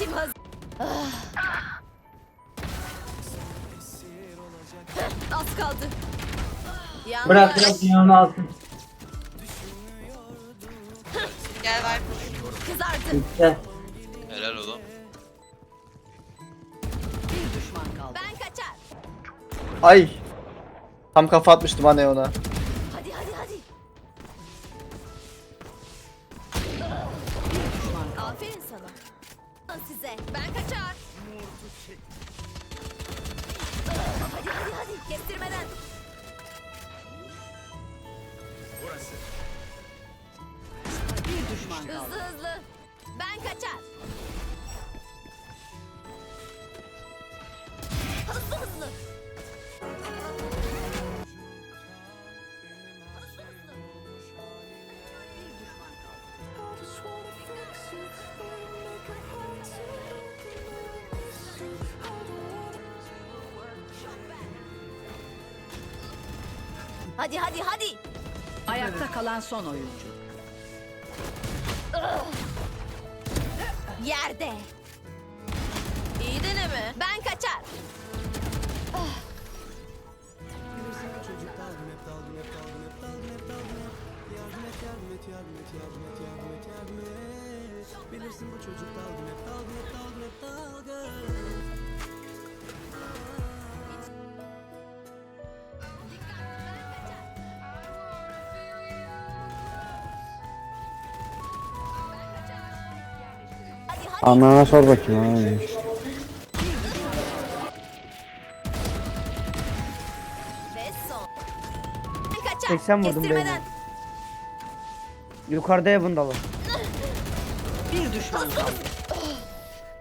Ultim hazır. Ah. Az kaldı. Yanlış. Bırak bırak dünyanın altın. Gel ver. Kızardı. İşte. Helal oğlum. Bir düşman kaldı. Ben kaçar. Ay. Tam kafa atmıştım anne ona. Kaldı. Hadi hadi hadi. Ayakta kalan son oyuncu. Yerde. İyi deneme. Ben kaçar. Hadi hadi. Anana sor bakayım abi. 80 vurdum Kestirmeden. Yukarıda Heaven'dalar. Bir düşman kaldı.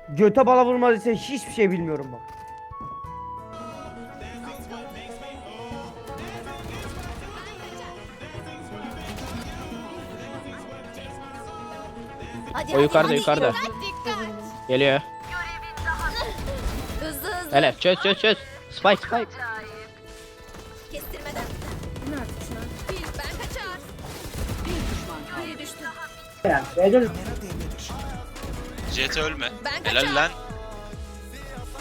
Göte bala vurmadıysa hiçbir şey bilmiyorum bak. Hadi, O yukarıda, hadi. yukarıda. Dikkat, dikkat. Geliyor. Hızlı hızlı. Hele çöz çöz çöz. Spike spike. Yani CT ölme. Ben Helal lan.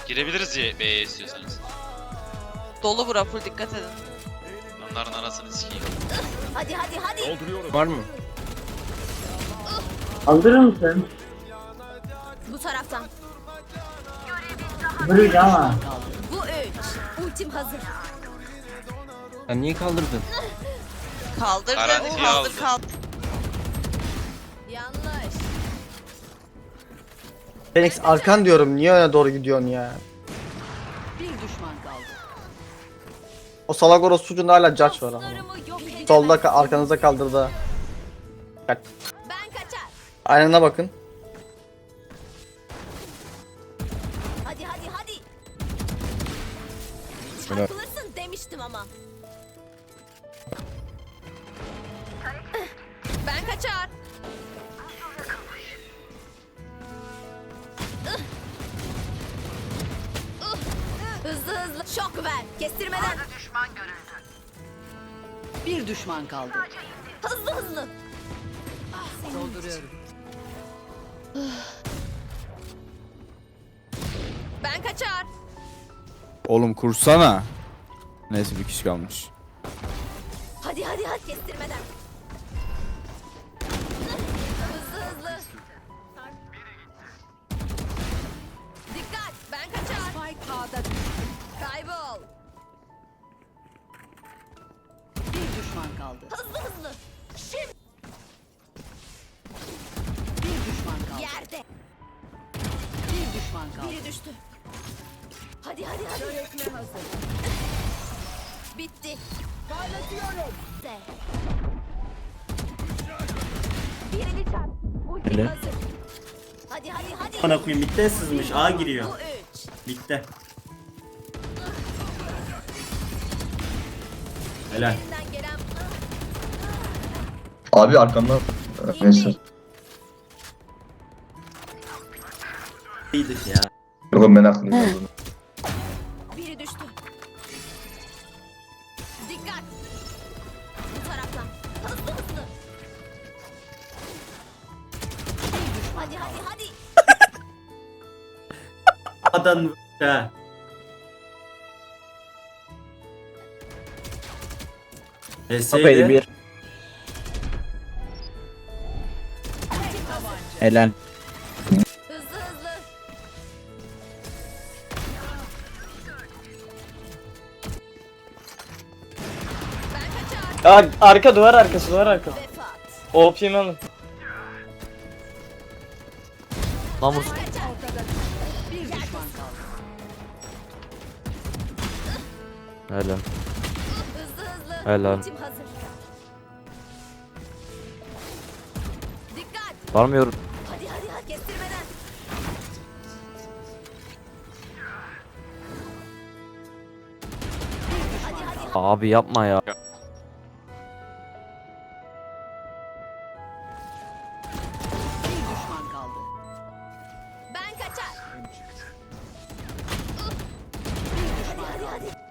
Girebiliriz ya B'ye istiyorsanız. Dolu bura full dikkat edin. Onların anasını sikeyim. Hadi hadi hadi. Var mı? Kaldırır mısın? Bu taraftan. Bırık ama. Bu üç. Ultim hazır. Sen niye kaldırdın? Kaldır Garanti kaldır kaldır aldı. kaldır. Phoenix arkan diyorum. Niye öne doğru gidiyorsun ya? Bir düşman kaldı. O salak orospucunda hala judge var ama. Solda ka- arkanıza kaldırdı. Bak. Ben kaçar. Aynına bakın. Hadi hadi hadi. Çarpılırsın demiştim ama. Ben kaçar. Ver. Kestirmeden. Bir düşman kaldı. Hızlı hızlı. Dolduruyorum. Ben kaçar. Oğlum kursana. Neyse bir kişi kalmış. Hadi hadi hadi kestirmeden. Hızlı hızlı. Dikkat ben kaçar. Spike A'da düştü. Kaybol. Bir düşman kaldı. Hızlı hızlı. Şimdi Bir düşman kaldı. yerde. Bir düşman kaldı. Biri düştü. Hadi hadi hadi. Bitti. Parlatıyorum. De. Birini çarp. Ulti Öyle. hazır. Hadi hadi hadi. Bana koyayım mitte sızmış A giriyor. Bu üç. Bitti. Helal. Abi arkamdan. indi. İyidir ya. Oğlum ben aklım Biri düştü. Dikkat. Bu taraftan. Hızlı hızlı. Hadi hadi hadi. Adam ha. Kafaydı bir. Helal. Hızlı hızlı. Ben kaçar. Aa, arka duvar arkası duvar arkası. Vefat. OP'mi alın. Lan vursun. Helal. Helal. Ultim hazır. Dikkat. Varmıyorum. Hadi hadi hadi kestirmeden. Hadi hadi. Abi yapma ya. Bir düşman kaldı. Ben kaçar. Hadi kaldı. hadi.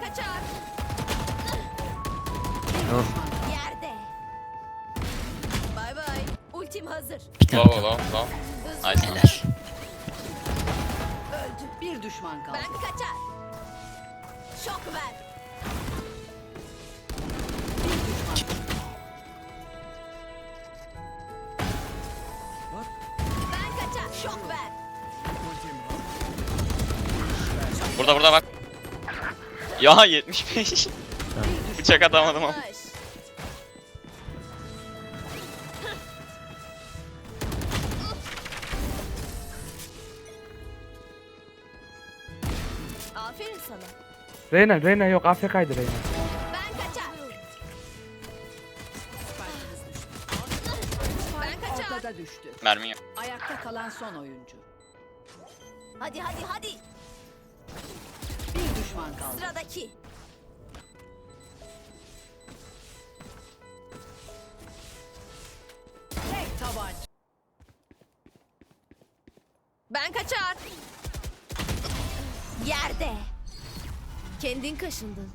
Kaçar. Bir kaldı. Yerde. Bay bay. Ultim hazır. Low low low. Hızlı. Nice nice. Öldü. Bir düşman kaldı. Ben kaçar. Şok ver. Bir Ben kaçar. Şok ver. Burada burada bak. Ya 75. Bıçak atamadım ama. Aferin sana. Reyna Reyna yok AFK'ydı Reyna. Ben kaçar. Ben kaçar. ortada düştü. Mermi yok. Ayakta kalan son oyuncu. Hadi hadi hadi. Düşman kaldı. Sıradaki. Tek tabanca. Ben kaçar. Yerde. Kendin kaşındın.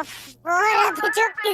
Of bu arada çok